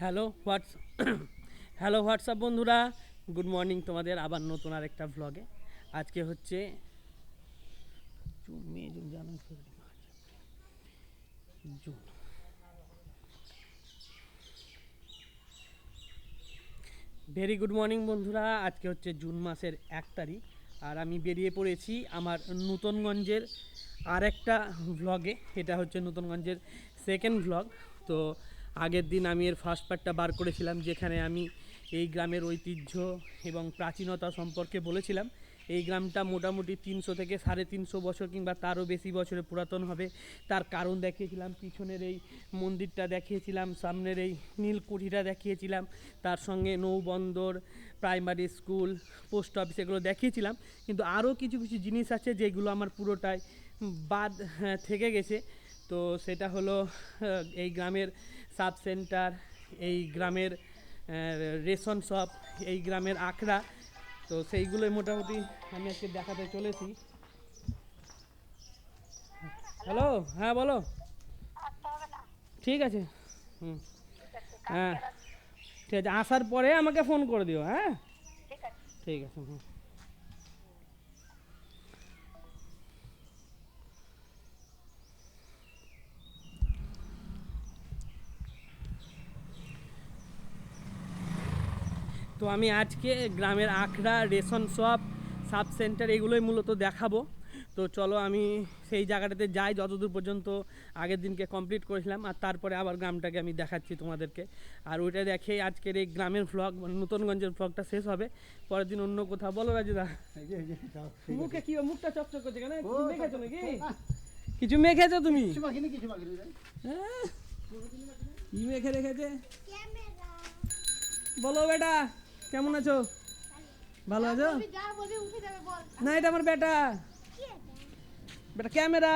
Hello, হোয়াটস, hello WhatsApp বন্ধুরা। Good morning তোমাদের আবার নতুন আরেকটা ভ্লগে আজকে হচ্ছে June, May, June, January June. Very good morning বন্ধুরা, আজকে হচ্ছে জুন মাসের এক তারিখ। আর আমি বেরিয়ে পড়েছি আমার নূতনগঞ্জের আর একটা ভ্লগে এটা হচ্ছে নূতনগঞ্জের সেকেন্ড ভ্লগ তো আগের দিন আমি এর ফার্স্ট পার্টটা বার করেছিলাম যেখানে আমি এই গ্রামের ঐতিহ্য এবং প্রাচীনতা সম্পর্কে বলেছিলাম। এই গ্রামটা মোটামুটি তিনশো থেকে সাড়ে তিনশো বছর কিংবা তারও বেশি বছরে পুরাতন হবে। তার কারণ দেখিয়েছিলাম পিছনের এই মন্দিরটা দেখিয়েছিলাম সামনের এই নীলকুঠিটা দেখিয়েছিলাম তার সঙ্গে Naubandar primary school post office এগুলো দেখিয়েছিলাম। কিন্তু আরও কিছু কিছু জিনিস আছে যেগুলো আমার পুরোটাই বাদ হ্যাঁ, থেকে গেছে। তো সেটা হলো এই গ্রামের সাব সেন্টার এই গ্রামের রেশন শপ এই গ্রামের আখড়া। তো সেইগুলোই মোটামুটি আমি আজকে দেখাতে চলেছি। হ্যালো হ্যাঁ বলো। ঠিক আছে। হুম। হ্যাঁ। ঠিক আছে আসার পরে আমাকে ফোন করে দিও হ্যাঁ? ঠিক আছে। ঠিক আছে হুম। তো আমি আজকে গ্রামের আখড়া রেশন শপ সাব সেন্টার এগুলোই মূলত দেখাবো। তো চলো আমি সেই জায়গাটাতে যাই যতদূর পর্যন্ত আগের দিনকে কমপ্লিট করেছিলাম আর তারপরে আবার গ্রামটাকে আমি দেখাচ্ছি তোমাদেরকে। আর ওইটা দেখে আজকের এই গ্রামের ভ্লগ মানে নতুনগঞ্জের ভ্লগটা শেষ হবে। পরের দিন অন্য কোথাও। বলো রাজুদা। মুখে কি মুখটা চকচক করছে কেন? কিছু মেখেছো নাকি? কিছু মেখেছো তুমি? কিছু মাখিনি কিছু মাখিনি রে। হ্যাঁ? কি মেখে রেখেছে? বলো বেটা। কেমন আছো? ভালো আছো? না এটা আমার বেটা। বেটা ক্যামেরা।